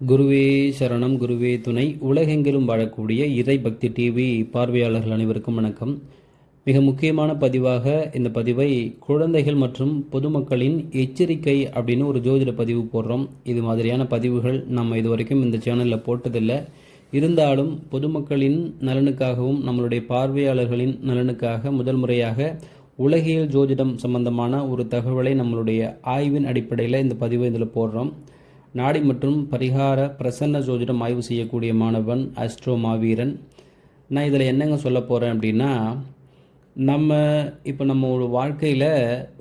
குருவே சரணம் குருவே துணை. உலகெங்கிலும் வாழக்கூடிய இறை பக்தி டிவி பார்வையாளர்கள் அனைவருக்கும் வணக்கம். மிக முக்கியமான பதிவாக இந்த பதிவை குழந்தைகள் மற்றும் பொதுமக்களின் எச்சரிக்கை அப்படின்னு ஒரு ஜோதிட பதிவு போடுறோம். இது மாதிரியான பதிவுகள் நம்ம இதுவரைக்கும் இந்த சேனலில் போட்டதில்லை. இருந்தாலும் பொதுமக்களின் நலனுக்காகவும் நம்மளுடைய பார்வையாளர்களின் நலனுக்காக முதல் முறையாக உலகியல் ஜோதிடம் சம்பந்தமான ஒரு தகவலை நம்மளுடைய ஆய்வின் அடிப்படையில் இந்த பதிவை இதில் போடுறோம். நாடி மற்றும் பரிகார பிரசன்ன ஜோதிடம் ஆய்வு செய்யக்கூடிய மாணவன் அஸ்ட்ரோ மாவீரன் நான் இதில் என்னங்க சொல்ல போகிறேன் அப்படின்னா நம்ம இப்போ நம்ம ஒரு வாழ்க்கையில்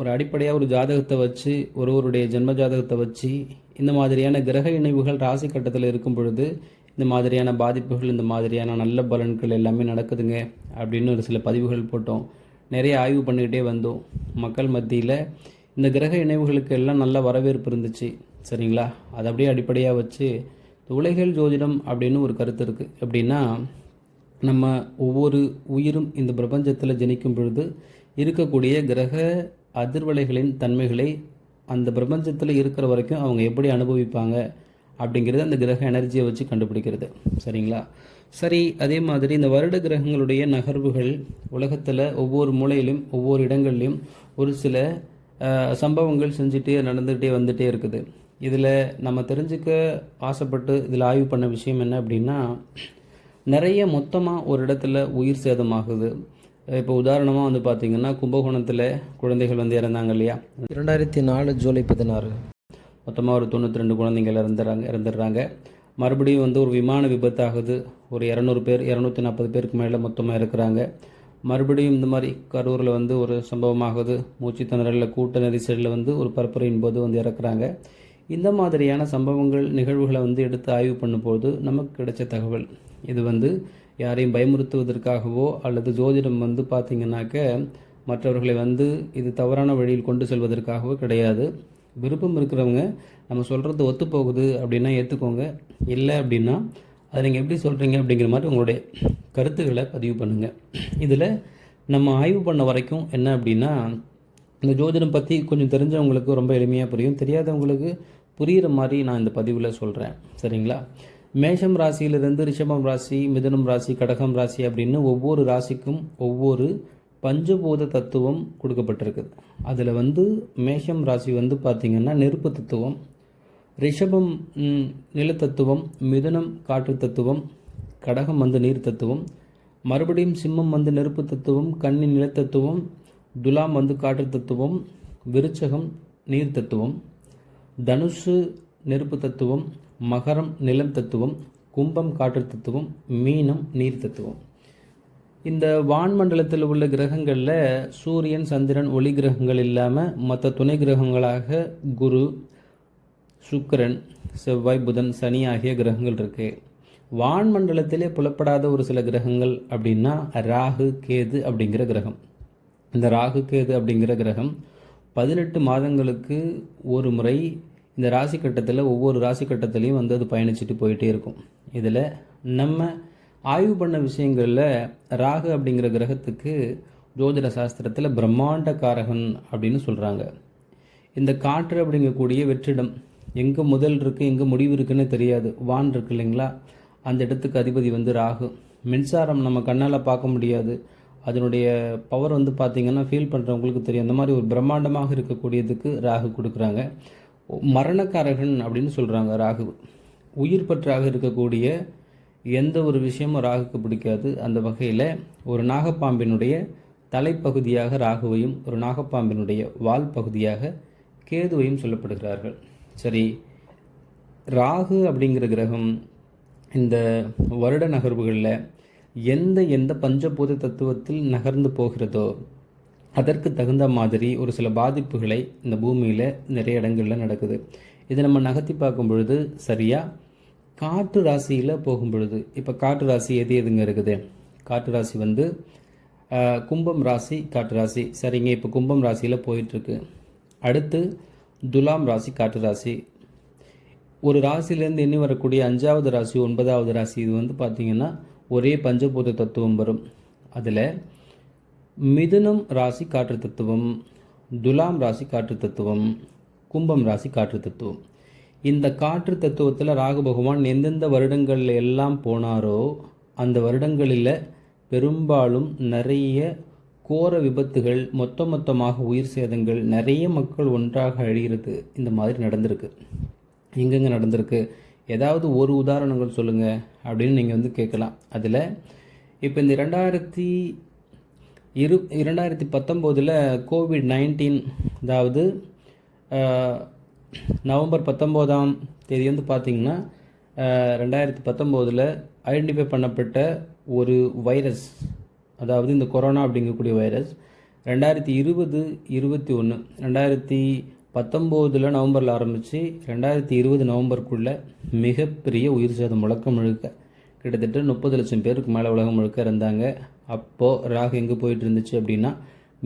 ஒரு அடிப்படையாக ஒரு ஜாதகத்தை வச்சு ஒருவருடைய ஜென்ம ஜாதகத்தை வச்சு இந்த மாதிரியான கிரக இணைவுகள் ராசி கட்டத்தில் இருக்கும் பொழுது இந்த மாதிரியான பாதிப்புகள் இந்த மாதிரியான நல்ல பலன்கள் எல்லாமே நடக்குதுங்க அப்படின்னு ஒரு சில பதிவுகள் போட்டோம். நிறைய ஆய்வு பண்ணிக்கிட்டே வந்தோம். மக்கள் மத்தியில் இந்த கிரக இணைவுகளுக்கு எல்லாம் நல்ல வரவேற்பு இருந்துச்சு. சரிங்களா? அதை அப்படியே அடிப்படையாக வச்சு உலகியல் ஜோதிடம் அப்படின்னு ஒரு கருத்து இருக்குது எப்படின்னா நம்ம ஒவ்வொரு உயிரும் இந்த பிரபஞ்சத்தில் ஜனிக்கும் பொழுது இருக்கக்கூடிய கிரக அதிர்வலைகளின் தன்மைகளை அந்த பிரபஞ்சத்தில் இருக்கிற வரைக்கும் அவங்க எப்படி அனுபவிப்பாங்க அப்படிங்கிறது அந்த கிரக எனர்ஜியை வச்சு கண்டுபிடிக்கிறது. சரிங்களா? சரி அதே மாதிரி இந்த வருட கிரகங்களுடைய நகர்வுகள் உலகத்தில் ஒவ்வொரு மூலையிலும் ஒவ்வொரு இடங்கள்லையும் ஒரு சில சம்பவங்கள் செஞ்சுட்டே நடந்துகிட்டே வந்துகிட்டே இருக்குது. இதில் நம்ம தெரிஞ்சுக்க ஆசைப்பட்டு இதில் ஆய்வு பண்ண விஷயம் என்ன அப்படின்னா நிறைய மொத்தமாக ஒரு இடத்துல உயிர் சேதமாகுது. இப்போ உதாரணமாக வந்து பார்த்திங்கன்னா கும்பகோணத்தில் குழந்தைகள் வந்து இறந்தாங்க இல்லையா? இரண்டாயிரத்தி நாலு ஜூலை பதினாறு. மொத்தமாக ஒரு தொண்ணூற்றி ரெண்டு குழந்தைங்கள் இறந்துறாங்க இறந்துடுறாங்க. மறுபடியும் வந்து ஒரு விமான விபத்தாகுது. ஒரு இரநூறு பேர் இரநூத்தி நாற்பது பேருக்கு மேலே மொத்தமாக இருக்கிறாங்க மறுபடியும் இந்த மாதிரி கரூரில் வந்து ஒரு சம்பவமாகுது. மூச்சு திணறலில் கூட்ட நெரிசலில் வந்து ஒரு பரப்புரையின் போது வந்து இறக்குறாங்க. இந்த மாதிரியான சம்பவங்கள் நிகழ்வுகளை வந்து எடுத்து ஆய்வு பண்ணும்போது நமக்கு கிடைச்ச தகவல். இது வந்து யாரையும் பயமுறுத்துவதற்காகவோ அல்லது ஜோதிடம் வந்து பார்த்திங்கனாக்க மற்றவர்களை வந்து இது தவறான வழியில் கொண்டு செல்வதற்காகவோ கிடையாது. விருப்பம் இருக்கிறவங்க நம்ம சொல்கிறது ஒத்து போகுது அப்படின்னா ஏற்றுக்கோங்க இல்லை அப்படின்னா அதை நீங்கள் எப்படி சொல்கிறீங்க அப்படிங்கிற மாதிரி உங்களுடைய கருத்துக்களை பதிவு பண்ணுங்கள் இதில் நம்ம ஆய்வு பண்ண வரைக்கும் என்ன அப்படின்னா இந்த ஜோதிடம் பற்றி கொஞ்சம் தெரிஞ்சவங்களுக்கு ரொம்ப எளிமையாக புரியும். தெரியாதவங்களுக்கு புரிகிற மாதிரி நான் இந்த பதிவில் சொல்கிறேன் சரிங்களா? மேஷம் ராசியிலிருந்து ரிஷபம் ராசி மிதுனம் ராசி கடகம் ராசி அப்படின்னு ஒவ்வொரு ராசிக்கும் ஒவ்வொரு பஞ்சபூத தத்துவம் கொடுக்கப்பட்டிருக்குது. அதில் வந்து மேஷம் ராசி வந்து பார்த்திங்கன்னா நெருப்பு தத்துவம் ரிஷபம் நிலத்தத்துவம் மிதுனம் காற்று தத்துவம் கடகம் வந்து நீர் தத்துவம் மறுபடியும் சிம்மம் வந்து நெருப்பு தத்துவம் கன்னி நிலத்தத்துவம் துலாம் வந்து காற்று தத்துவம் விருச்சகம் நீர் தத்துவம். தனுசு நெருப்பு தத்துவம் மகரம் நிலம் தத்துவம் கும்பம் காற்று தத்துவம் மீனம் நீர் தத்துவம். இந்த வான்மண்டலத்தில் உள்ள கிரகங்களில் சூரியன் சந்திரன் ஒளி கிரகங்கள் இல்லாமல் மற்ற துணை கிரகங்களாக குரு சுக்கரன் செவ்வாய் புதன் சனி ஆகிய கிரகங்கள் இருக்கு. வான்மண்டலத்திலே புலப்படாத ஒரு சில கிரகங்கள் அப்படின்னா ராகு கேது அப்படிங்கிற கிரகம். இந்த ராகு கேது அப்படிங்கிற கிரகம் பதினெட்டு மாதங்களுக்கு ஒரு முறை இந்த ராசி கட்டத்தில் ஒவ்வொரு ராசி கட்டத்துலேயும் வந்து அது பயணிச்சுட்டு போயிட்டே இருக்கும். இதில் நம்ம ஆய்வு பண்ண விஷயங்களில் ராகு அப்படிங்கிற கிரகத்துக்கு ஜோதிட சாஸ்திரத்தில் பிரம்மாண்ட காரகன் அப்படின்னு சொல்கிறாங்க இந்த காற்று அப்படிங்கக்கூடிய வெற்றிடம் எங்கே முதல் இருக்குது எங்கே முடிவு இருக்குன்னு தெரியாது. வான் இருக்கு இல்லைங்களா? அந்த இடத்துக்கு அதிபதி வந்து ராகு. மின்சாரம் நம்ம கண்ணால் பார்க்க முடியாது. அதனுடைய பவர் வந்து பார்த்திங்கன்னா ஃபீல் பண்ணுறவங்களுக்கு தெரியும். அந்த மாதிரி ஒரு பிரம்மாண்டமாக இருக்கக்கூடியதுக்கு ராகு கொடுக்குறாங்க. மரணக்காரகன் அப்படின்னு சொல்கிறாங்க ராகு. உயிர் பற்றாக இருக்கக்கூடிய எந்த ஒரு விஷயமும் ராகுக்கு பிடிக்காது. அந்த வகையில் ஒரு நாகப்பாம்பினுடைய தலைப்பகுதியாக ராகுவையும் ஒரு நாகப்பாம்பினுடைய வால் பகுதியாக கேதுவையும் சொல்லப்படுகிறார்கள். சரி ராகு அப்படிங்கிற கிரகம் இந்த வருட நகர்வுகளில் எந்த எந்த பஞ்சபூத தத்துவத்தில் நகர்ந்து போகிறதோ அதற்கு தகுந்த மாதிரி ஒரு சில பாதிப்புகளை இந்த பூமியில் நிறைய இடங்களில் நடக்குது. இதை நம்ம நகர்த்தி பார்க்கும் பொழுது சரியாக காற்று ராசியில் போகும் பொழுது இப்போ காற்று ராசி எது எதுங்க இருக்குது? காற்று ராசி வந்து கும்பம் ராசி காற்று ராசி. சரிங்க இப்போ கும்பம் ராசியில் போயிட்டுருக்கு. அடுத்து துலாம் ராசி காற்று ராசி. ஒரு ராசியிலேருந்து எண்ணி வரக்கூடிய அஞ்சாவது ராசி ஒன்பதாவது ராசி இது வந்து பார்த்திங்கன்னா ஒரே பஞ்சபூத தத்துவம் வரும். அதில் மிதுனம் ராசி காற்று தத்துவம் துலாம் ராசி காற்று தத்துவம் கும்பம் ராசி காற்று தத்துவம். இந்த காற்று தத்துவத்தில் ராகு பகவான் எந்தெந்த வருடங்களில் எல்லாம் போனாரோ அந்த வருடங்களில் பெரும்பாலும் நிறைய கோர விபத்துகள் மொத்த மொத்தமாக உயிர் சேதங்கள் நிறைய மக்கள் ஒன்றாக அழிகிறது இந்த மாதிரி நடந்திருக்கு. எங்கெங்கே நடந்திருக்கு? ஏதாவது ஒரு உதாரணங்கள் சொல்லுங்கள் அப்படின்னு நீங்கள் வந்து கேட்கலாம். அதில் இப்போ இந்த ரெண்டாயிரத்தி இரு இரண்டாயிரத்தி பத்தொம்போதில் கோவிட் நைன்டீன் அதாவது நவம்பர் பத்தொம்போதாம் தேதி வந்து பார்த்திங்கன்னா ரெண்டாயிரத்தி பத்தொம்போதில் ஐடென்டிஃபை பண்ணப்பட்ட ஒரு வைரஸ் அதாவது இந்த கொரோனா அப்படிங்கக்கூடிய வைரஸ் ரெண்டாயிரத்தி இருபது இருபத்தி ஒன்று ரெண்டாயிரத்தி பத்தொம்போதில் நவம்பரில் ஆரம்பித்து ரெண்டாயிரத்தி இருபது நவம்பருக்குள்ளே மிகப்பெரிய உயிர் சேதம் முழக்கம் முழுக்க. கிட்டத்தட்ட முப்பது லட்சம் பேருக்கு மேலே உலகம் முழுக்க இருந்தாங்க அப்போது ராகு எங்கே போயிட்டு இருந்துச்சு அப்படின்னா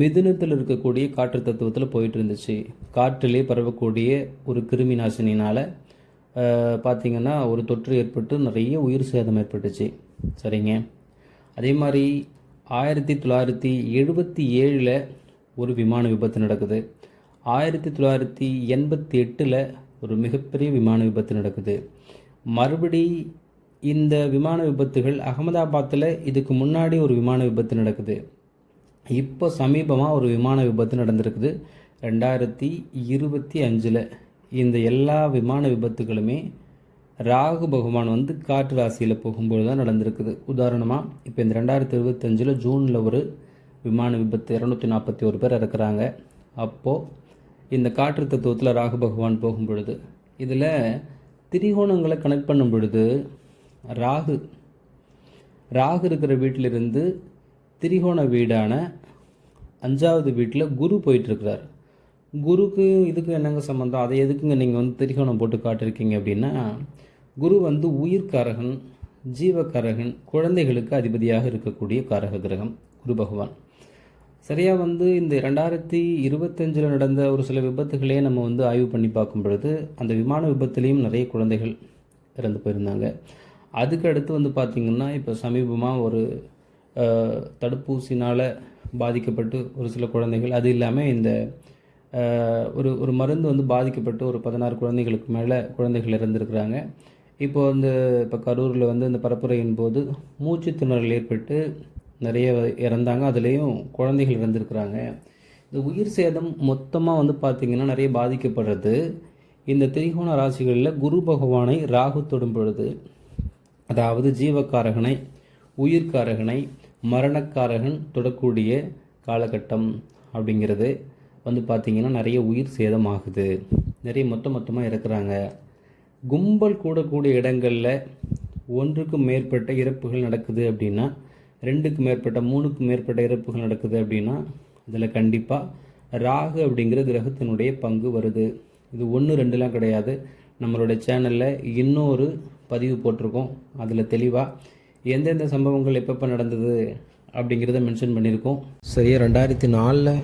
மிதுனத்தில் இருக்கக்கூடிய காற்று தத்துவத்தில் போயிட்டு இருந்துச்சு. காற்றிலே பரவக்கூடிய ஒரு கிருமி நாசினால் பார்த்திங்கன்னா ஒரு தொற்று ஏற்பட்டு நிறைய உயிர் சேதம் ஏற்பட்டுச்சு. சரிங்க. அதே மாதிரி ஆயிரத்தி தொள்ளாயிரத்தி எழுபத்தி ஏழில் ஒரு விமான விபத்து நடக்குது. ஆயிரத்தி தொள்ளாயிரத்தி எண்பத்தி எட்டில் ஒரு மிகப்பெரிய விமான விபத்து நடக்குது. மறுபடி இந்த விமான விபத்துகள் அகமதாபாத்தில் இதுக்கு முன்னாடி ஒரு விமான விபத்து நடக்குது. இப்போ சமீபமாக ஒரு விமான விபத்து நடந்திருக்குது. ரெண்டாயிரத்தி இருபத்தி அஞ்சில் இந்த எல்லா விமான விபத்துகளுமே ராகு பகவான் வந்து காற்று ராசியில் போகும்போது தான் நடந்திருக்குது. உதாரணமாக இப்போ இந்த ரெண்டாயிரத்தி இருபத்தஞ்சில் ஜூனில் ஒரு விமான விபத்து இரநூத்தி நாற்பத்தி ஒரு பேர் இறக்குறாங்க. அப்போது இந்த காற்று தத்துவத்தில் ராகு பகவான் போகும் பொழுது இதில் திரிகோணங்களை கனெக்ட் பண்ணும் பொழுது ராகு ராகு இருக்கிற வீட்டிலிருந்து திரிகோண வீடான அஞ்சாவது வீட்டில் குரு போயிட்டுருக்கிறார். குருக்கு இதுக்கு என்னங்க சம்மந்தம் அதை எதுக்குங்க நீங்கள் வந்து திரிகோணம் போட்டு காட்டிருக்கீங்க அப்படின்னா குரு வந்து உயிர்காரகன் ஜீவகாரகன் குழந்தைகளுக்கு அதிபதியாக இருக்கக்கூடிய காரக கிரகம் குரு பகவான். சரியாக வந்து இந்த ரெண்டாயிரத்தி இருபத்தஞ்சில் நடந்த ஒரு சில விபத்துகளே நம்ம வந்து ஆய்வு பண்ணி பார்க்கும் பொழுது அந்த விமான விபத்துலேயும் நிறைய குழந்தைகள் இறந்து போயிருந்தாங்க. அதுக்கு அடுத்து வந்து பார்த்திங்கன்னா இப்போ சமீபமாக ஒரு தடுப்பூசினால் பாதிக்கப்பட்டு ஒரு சில குழந்தைகள் அது இல்லாமல் இந்த ஒரு ஒரு மருந்து வந்து பாதிக்கப்பட்டு ஒரு பதினாறு குழந்தைகளுக்கு மேலே குழந்தைகள் இறந்துருக்குறாங்க. இப்போது வந்து இப்போ கரூரில் வந்து இந்த பரப்புரையின் போது மூச்சு திணறல் ஏற்பட்டு நிறைய இறந்தாங்க. அதுலேயும் குழந்தைகள் இறந்துருக்குறாங்க. இந்த உயிர் சேதம் மொத்தமாக வந்து பார்த்திங்கன்னா நிறைய பாதிக்கப்படுறது. இந்த திரிகோண ராசிகளில் குரு பகவானை ராகு தொடும் பொழுது அதாவது ஜீவக்காரகனை உயிர்காரகனை மரணக்காரகன் தொடக்கூடிய காலகட்டம் அப்படிங்கிறது வந்து பார்த்திங்கன்னா நிறைய உயிர் சேதம் ஆகுது நிறைய மொத்த மொத்தமாக இறக்குறாங்க. கும்பல் கூடக்கூடிய இடங்களில் ஒன்றுக்கு மேற்பட்ட இறப்புகள் நடக்குது அப்படின்னா ரெண்டுக்கு மேற்பட்ட மூணுக்கு மேற்பட்ட இறப்புகள் நடக்குது அப்படின்னா இதில் கண்டிப்பாக ராகு அப்படிங்கிற கிரகத்தினுடைய பங்கு வருது. இது ஒன்று ரெண்டுலாம் கிடையாது. நம்மளுடைய சேனலில் இன்னொரு பதிவு போட்டிருக்கோம். அதில் தெளிவாக எந்தெந்த சம்பவங்கள் எப்பப்போ நடந்தது அப்படிங்கிறத மென்ஷன் பண்ணியிருக்கோம். சரியா ரெண்டாயிரத்தி நாலில்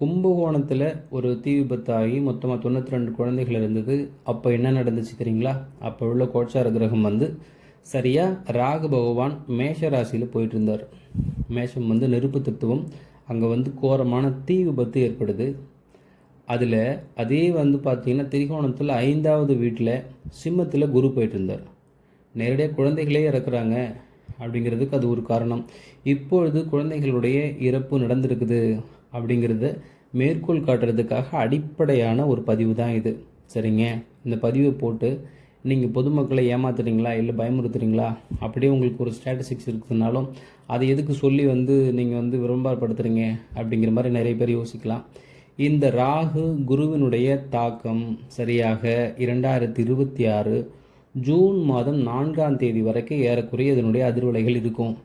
கும்பகோணத்தில் ஒரு தீ விபத்தாகி மொத்தமாக தொண்ணூற்றி ரெண்டு குழந்தைகள் இருந்தது. அப்போ என்ன நடந்துச்சு தெரியுங்களா அப்போ உள்ள கோச்சார கிரகம் வந்து சரியாக ராகு பகவான் மேஷ ராசியில் போயிட்டு இருந்தார் மேஷம் வந்து நெருப்பு தத்துவம். அங்கே வந்து கோரமான தீ விபத்து ஏற்படுது. அதில் அதே வந்து பார்த்தீங்கன்னா திரிகோணத்தில் ஐந்தாவது வீட்டில் சிம்மத்தில் குரு போயிட்டு இருந்தார் நேரடியாக குழந்தைகளே இறக்குறாங்க அப்படிங்கிறதுக்கு அது ஒரு காரணம். இப்பொழுது குழந்தைகளுடைய இறப்பு நடந்திருக்குது அப்படிங்கிறத மேற்கோள் காட்டுறதுக்காக அடிப்படையான ஒரு பதிவு தான் இது. சரிங்க? இந்த பதிவை போட்டு நீங்கள் பொதுமக்களை ஏமாத்துறீங்களா? இல்லை பயமுறுத்துறீங்களா? அப்படியே உங்களுக்கு ஒரு ஸ்டாட்டிஸ்டிக்ஸ் இருக்குதுனாலும் அதை எதுக்கு சொல்லி வந்து நீங்கள் வந்து விரும்பப்படுத்துறீங்க? அப்படிங்கிற மாதிரி நிறைய பேர் யோசிக்கலாம். இந்த ராகு குருவினுடைய தாக்கம் சரியாக இரண்டாயிரத்தி இருபத்தி ஆறு ஜூன் மாதம் நான்காம் தேதி வரைக்கும் ஏறக்குறைய இதனுடைய அதிர்வலைகள் இருக்கும்.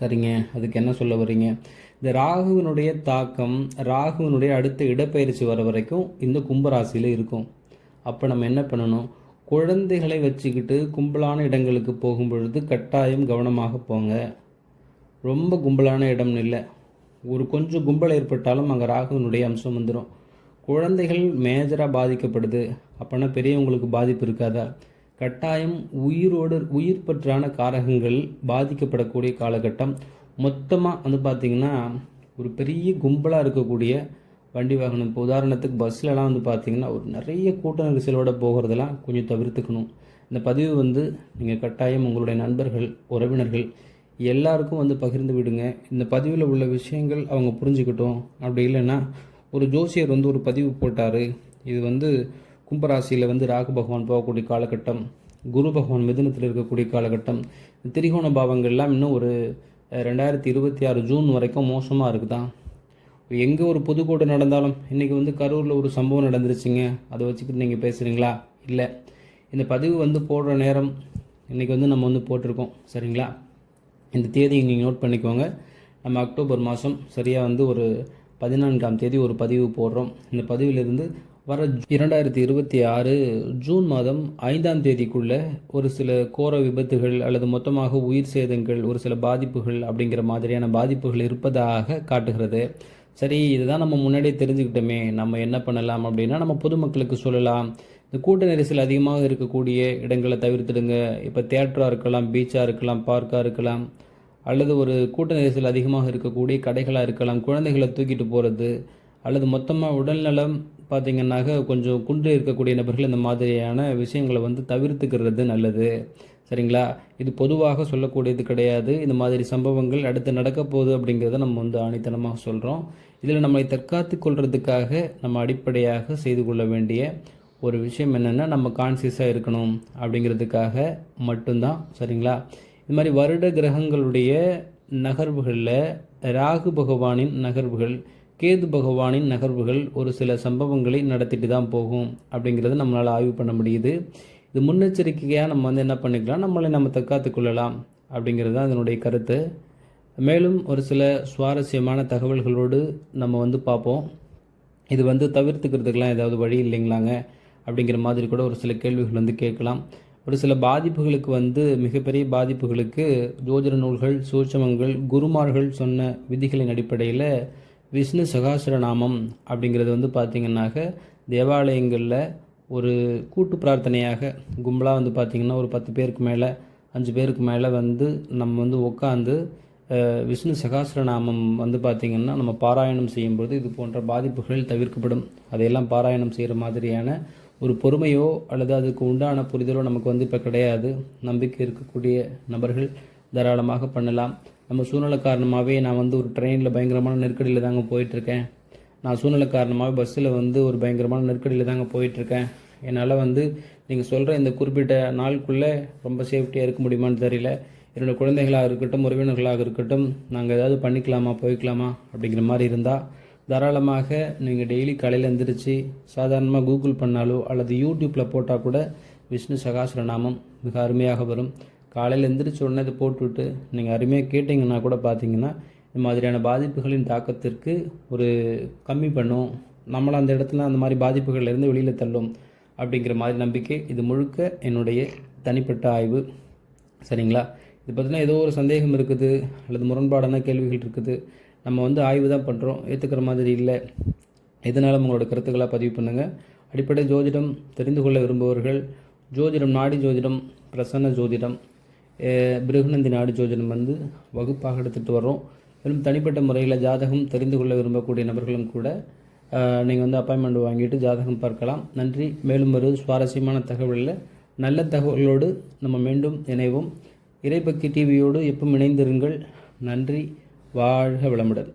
சரிங்க. அதுக்கு என்ன சொல்ல வர்றீங்க? இந்த ராகுவினுடைய தாக்கம் ராகுவினுடைய அடுத்த இடப்பெயர்ச்சி வர வரைக்கும் இந்த கும்பராசியில் இருக்கும். அப்போ நம்ம என்ன பண்ணணும்? குழந்தைகளை வச்சுக்கிட்டு கும்பலான இடங்களுக்கு போகும் பொழுது கட்டாயம் கவனமாக போங்க. ரொம்ப கும்பலான இடம்னு இல்லை. ஒரு கொஞ்சம் கும்பல் ஏற்பட்டாலும் அங்கே ராகுவனுடைய அம்சம் வந்துடும் குழந்தைகள் மேஜராக பாதிக்கப்படுது. அப்போனா பெரியவங்களுக்கு பாதிப்பு இருக்காதா? கட்டாயம் உயிரோடு உயிர் பற்றான காரகங்கள் பாதிக்கப்படக்கூடிய காலகட்டம். மொத்தமாக வந்து பார்த்திங்கன்னா ஒரு பெரிய கும்பலாக இருக்கக்கூடிய வண்டி வாகனம். இப்போ உதாரணத்துக்கு பஸ்லலாம் வந்து பார்த்தீங்கன்னா ஒரு நிறைய கூட்ட நெரிசலோட போகிறதெல்லாம் கொஞ்சம் தவிர்த்துக்கணும். இந்த பதிவு வந்து நீங்கள் கட்டாயம் உங்களுடைய நண்பர்கள் உறவினர்கள் எல்லாருக்கும் வந்து பகிர்ந்து விடுங்க. இந்த பதிவில் உள்ள விஷயங்கள் அவங்க புரிஞ்சுக்கிட்டோம். அப்படி இல்லைன்னா ஒரு ஜோசியர் வந்து ஒரு பதிவு போட்டார். இது வந்து கும்பராசியில் வந்து ராகு பகவான் போகக்கூடிய காலகட்டம் குரு பகவான் மிதுனத்தில் இருக்கக்கூடிய காலகட்டம் திரிகோண பாவங்கள்லாம் இன்னும் ஒரு ரெண்டாயிரத்தி இருபத்தி ஆறு ஜூன் வரைக்கும் மோசமாக இருக்குதான். எங்கே ஒரு பொதுக்கூட்டம் நடந்தாலும் இன்றைக்கி வந்து கரூரில் ஒரு சம்பவம் நடந்துருச்சுங்க. அதை வச்சுக்கிட்டு நீங்கள் பேசுகிறீங்களா இல்லை. இந்த பதிவு வந்து போடுற நேரம் இன்றைக்கி வந்து நம்ம வந்து போட்டிருக்கோம். சரிங்களா? இந்த தேதியை நீங்கள் நோட் பண்ணிக்கோங்க. நம்ம அக்டோபர் மாதம் சரியாக வந்து ஒரு பதினான்காம் தேதி ஒரு பதிவு போடுறோம். இந்த பதிவிலிருந்து வர இரண்டாயிரத்தி இருபத்தி ஆறு ஜூன் மாதம் ஐந்தாம் தேதிக்குள்ளே ஒரு சில கோர விபத்துகள் அல்லது மொத்தமாக உயிர் சேதங்கள் ஒரு சில பாதிப்புகள் அப்படிங்கிற மாதிரியான பாதிப்புகள் இருப்பதாக காட்டுகிறது. சரி இதுதான் நம்ம முன்னாடியே தெரிஞ்சுக்கிட்டோமே. நம்ம என்ன பண்ணலாம் அப்படின்னா நம்ம பொதுமக்களுக்கு சொல்லலாம். இந்த கூட்ட நெரிசல் அதிகமாக இருக்கக்கூடிய இடங்களை தவிர்த்துடுங்க. இப்போ தேட்டராக இருக்கலாம் பீச்சாக இருக்கலாம் பார்க்காக இருக்கலாம். அல்லது ஒரு கூட்ட நெரிசல் அதிகமாக இருக்கக்கூடிய கடைகளாக இருக்கலாம் குழந்தைகளை தூக்கிட்டு போகிறது அல்லது மொத்தமாக உடல்நலம் பார்த்திங்கன்னாக்க கொஞ்சம் குன்று இருக்கக்கூடிய நபர்கள் இந்த மாதிரியான விஷயங்களை வந்து தவிர்த்துக்கிறது நல்லது. சரிங்களா? இது பொதுவாக சொல்லக்கூடியது கிடையாது. இந்த மாதிரி சம்பவங்கள் அடுத்து நடக்க போகுது அப்படிங்கிறத நம்ம வந்து ஆணித்தனமாக சொல்கிறோம் இதில் நம்மை தற்காத்து கொள்வதுக்காக நம்ம அடிப்படையாக செய்து கொள்ள வேண்டிய ஒரு விஷயம் என்னென்னா நம்ம கான்சியஸாக இருக்கணும் அப்படிங்கிறதுக்காக மட்டும்தான் சரிங்களா? இது மாதிரி வருட கிரகங்களுடைய நகர்வுகளில் ராகு பகவானின் நகர்வுகள் கேது பகவானின் நகர்வுகள் ஒரு சில சம்பவங்களை நடத்திட்டு தான் போகும் அப்படிங்கிறத நம்மளால் ஆய்வு பண்ண முடியுது. இது முன்னெச்சரிக்கையாக நம்ம வந்து என்ன பண்ணிக்கலாம்? நம்மளை நம்ம தற்காத்து கொள்ளலாம் அப்படிங்கிறது தான் இதனுடைய கருத்து. மேலும் ஒரு சில சுவாரஸ்யமான தகவல்களோடு நம்ம வந்து பார்ப்போம். இது வந்து தவிர்த்துக்கிறதுக்கெலாம் ஏதாவது வழி இல்லைங்களாங்க? அப்படிங்கிற மாதிரி கூட ஒரு சில கேள்விகள் வந்து கேட்கலாம். ஒரு சில பாதிப்புகளுக்கு வந்து மிகப்பெரிய பாதிப்புகளுக்கு ஜோதிட நூல்கள் சூட்சமங்கள் குருமார்கள் சொன்ன விதிகளின் அடிப்படையில் விஷ்ணு சகாசுரநாமம் அப்படிங்கிறது வந்து பார்த்திங்கன்னாக்க தேவாலயங்களில் ஒரு கூட்டு பிரார்த்தனையாக கும்பலாக வந்து பார்த்திங்கன்னா ஒரு பத்து பேருக்கு மேலே அஞ்சு பேருக்கு மேலே வந்து நம்ம வந்து உட்காந்து விஷ்ணு சகாசிரநாமம் வந்து பார்த்திங்கன்னா நம்ம பாராயணம் செய்யும்போது இது போன்ற பாதிப்புகள் தவிர்க்கப்படும். அதையெல்லாம் பாராயணம் செய்கிற மாதிரியான ஒரு பொறுமையோ அல்லது அதுக்கு உண்டான புரிதலோ நமக்கு வந்து இப்போ கிடையாது. நம்பிக்கை இருக்கக்கூடிய நபர்கள் தாராளமாக பண்ணலாம். நம்ம சூழ்நிலை காரணமாகவே நான் வந்து ஒரு ட்ரெயினில் பயங்கரமான நெருக்கடியில் தாங்க போயிட்டுருக்கேன் நான் சூழ்நிலை காரணமாக பஸ்ஸில் வந்து ஒரு பயங்கரமான நெருக்கடியில் தாங்க போயிட்டுருக்கேன். என்னால் வந்து நீங்கள் சொல்கிற இந்த குறிப்பிட்ட நாளுக்குள்ளே ரொம்ப சேஃப்டியாக இருக்க முடியுமான்னு தெரியல. என்னோடய குழந்தைகளாக இருக்கட்டும் உறவினர்களாக இருக்கட்டும் நாங்கள் ஏதாவது பண்ணிக்கலாமா போய்க்கலாமா அப்படிங்கிற மாதிரி இருந்தால் தாராளமாக நீங்கள் டெய்லி காலையில் எழுந்திரிச்சு சாதாரணமாக கூகுள் பண்ணாலோ அல்லது யூடியூப்பில் போட்டால் கூட விஷ்ணு சகாசுரநாமம் மிக அருமையாக வரும். காலையில் எழுந்திரிச்ச உடனே இதை போட்டுவிட்டு நீங்கள் அருமையாக கேட்டிங்கன்னா கூட பார்த்தீங்கன்னா இந்த மாதிரியான பாதிப்புகளின் தாக்கத்திற்கு ஒரு கம்மி பண்ணும். நம்மளை அந்த இடத்துல அந்த மாதிரி பாதிப்புகள்லேருந்து வெளியில் தள்ளும் அப்படிங்கிற மாதிரி நம்பிக்கை இது முழுக்க என்னுடைய தனிப்பட்ட ஆய்வு. சரிங்களா? இது பார்த்திங்கன்னா ஏதோ ஒரு சந்தேகம் இருக்குது அல்லது முரண்பாடான கேள்விகள் இருக்குது. நம்ம வந்து ஆய்வு தான் பண்ணுறோம் ஏற்றுக்கிற மாதிரி இல்லை. எதனாலும் உங்களோட கருத்துக்களாக பதிவு பண்ணுங்கள் அடிப்படை ஜோதிடம் தெரிந்து கொள்ள விரும்புபவர்கள் ஜோதிடம் நாடி ஜோதிடம் பிரசன்ன ஜோதிடம் பிருகுநந்தி நாடி ஜோதிடம் வந்து வகுப்பாக எடுத்துகிட்டு வரோம் மேலும் தனிப்பட்ட முறையில் ஜாதகம் தெரிந்து கொள்ள விரும்பக்கூடிய நபர்களும் கூட நீங்கள் வந்து அப்பாயின்மெண்ட் வாங்கிட்டு ஜாதகம் பார்க்கலாம். நன்றி. மேலும் ஒரு சுவாரஸ்யமான தகவலில் நல்ல தகவலோடு நம்ம மீண்டும் இணைவோம். இறைபக்தி டிவியோடு எப்பவும் இணைந்திருங்கள். நன்றி. வாழ்க வளமுடன்.